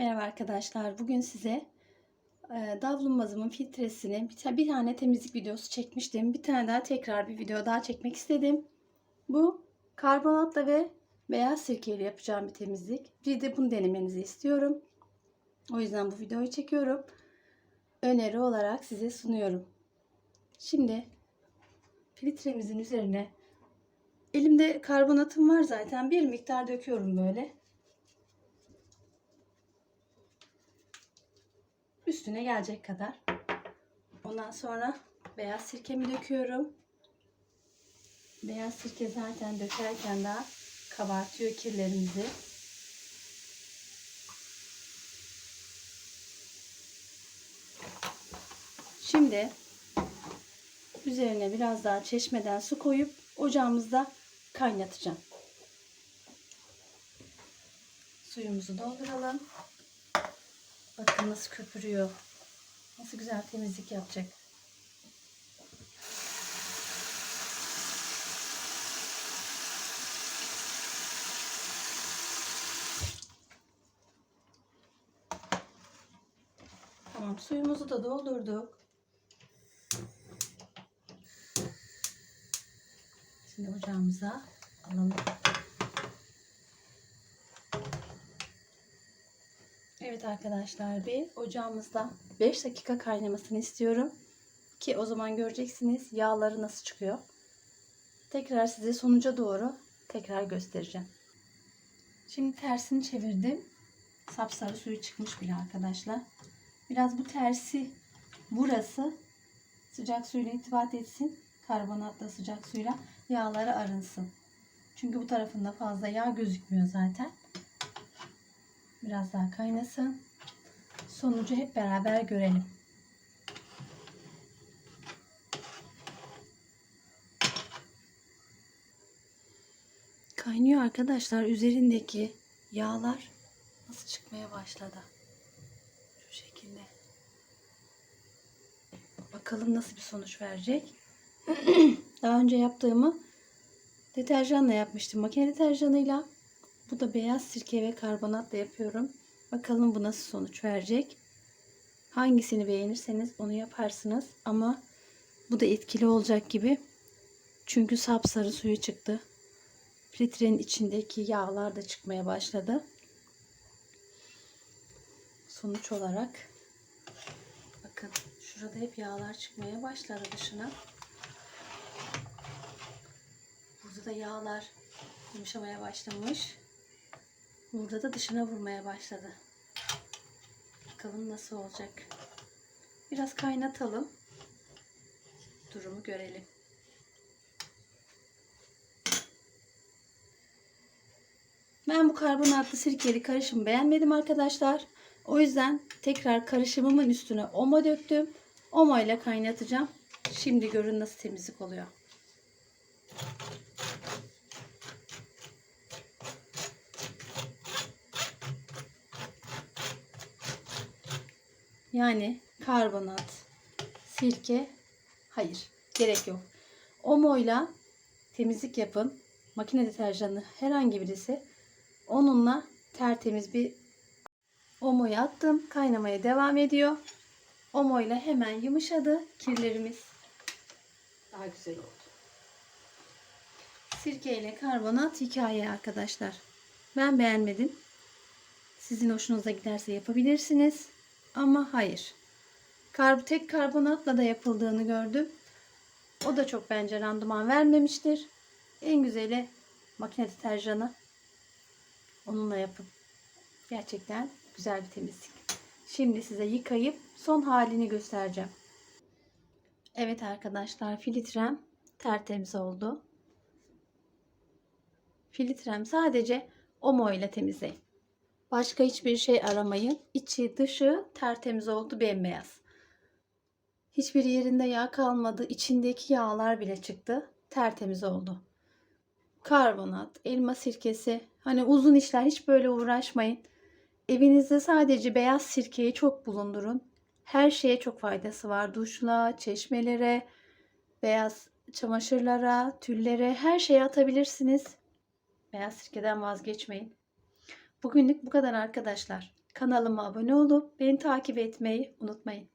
Merhaba arkadaşlar. Bugün size e, davlumbazımın filtresini bir, bir tane temizlik videosu çekmiştim. Bir tane daha tekrar bir video daha çekmek istedim. Bu karbonatla ve beyaz sirkeyle yapacağım bir temizlik. Bir de bunu denemenizi istiyorum. O yüzden bu videoyu çekiyorum. Öneri olarak size sunuyorum. Şimdi filtremizin üzerine elimde karbonatım var zaten. Bir miktar döküyorum böyle. Üstüne gelecek kadar. Ondan sonra beyaz sirkemi döküyorum. Beyaz sirke zaten dökerken daha kabartıyor kirlerimizi. Şimdi üzerine biraz daha çeşmeden su koyup ocağımızda kaynatacağım. Suyumuzu dolduralım. Bakın nasıl köpürüyor. Nasıl güzel temizlik yapacak. Tamam suyumuzu da doldurduk. Şimdi ocağımıza alalım. Evet arkadaşlar bir ocağımızda 5 dakika kaynamasını istiyorum. Ki o zaman göreceksiniz yağları nasıl çıkıyor. Tekrar size sonuca doğru tekrar göstereceğim. Şimdi tersini çevirdim. Sapsarı suyu çıkmış bile arkadaşlar. Biraz bu tersi burası sıcak suyla irtibat etsin. Karbonatla sıcak suyla yağları arınsın. Çünkü bu tarafında fazla yağ gözükmüyor zaten. Biraz daha kaynasın. Sonucu hep beraber görelim. Kaynıyor arkadaşlar. Üzerindeki yağlar nasıl çıkmaya başladı. Şu şekilde. Bakalım nasıl bir sonuç verecek. Daha önce yaptığımı deterjanla yapmıştım. Makine deterjanıyla. Bu da beyaz sirke ve karbonatla yapıyorum. Bakalım bu nasıl sonuç verecek. Hangisini beğenirseniz onu yaparsınız. Ama bu da etkili olacak gibi. Çünkü sapsarı suyu çıktı. Filtrenin içindeki yağlar da çıkmaya başladı. Sonuç olarak bakın şurada hep yağlar çıkmaya başladı dışına. Burada da yağlar yumuşamaya başlamış. Burada da dışına vurmaya başladı. Bakalım nasıl olacak. Biraz kaynatalım. Durumu görelim. Ben bu karbonatlı sirkeli karışımı beğenmedim arkadaşlar. O yüzden tekrar karışımımın üstüne oma döktüm. Oma ile kaynatacağım. Şimdi görün nasıl temizlik oluyor. Yani karbonat, sirke, hayır gerek yok. Omo'yla temizlik yapın. Makine deterjanı herhangi birisi. Onunla tertemiz bir Omo'yu attım. Kaynamaya devam ediyor. Omo'yla hemen yumuşadı. Kirlerimiz daha güzel oldu. Sirke ile karbonat hikaye arkadaşlar. Ben beğenmedim. Sizin hoşunuza giderse yapabilirsiniz. Ama hayır. Kar tek karbonatla da yapıldığını gördüm. O da çok bence randıman vermemiştir. En güzeli makine deterjanı. Onunla yapın. Gerçekten güzel bir temizlik. Şimdi size yıkayıp son halini göstereceğim. Evet arkadaşlar filtrem tertemiz oldu. Filtrem sadece Omo ile temizleyin. Başka hiçbir şey aramayın. İçi dışı tertemiz oldu bembeyaz. Hiçbir yerinde yağ kalmadı. İçindeki yağlar bile çıktı. Tertemiz oldu. Karbonat, elma sirkesi. Hani uzun işler hiç böyle uğraşmayın. Evinizde sadece beyaz sirkeyi çok bulundurun. Her şeye çok faydası var. Duşla, çeşmelere, beyaz çamaşırlara, tüllere her şeye atabilirsiniz. Beyaz sirkeden vazgeçmeyin. Bugünlük bu kadar arkadaşlar. Kanalıma abone olup beni takip etmeyi unutmayın.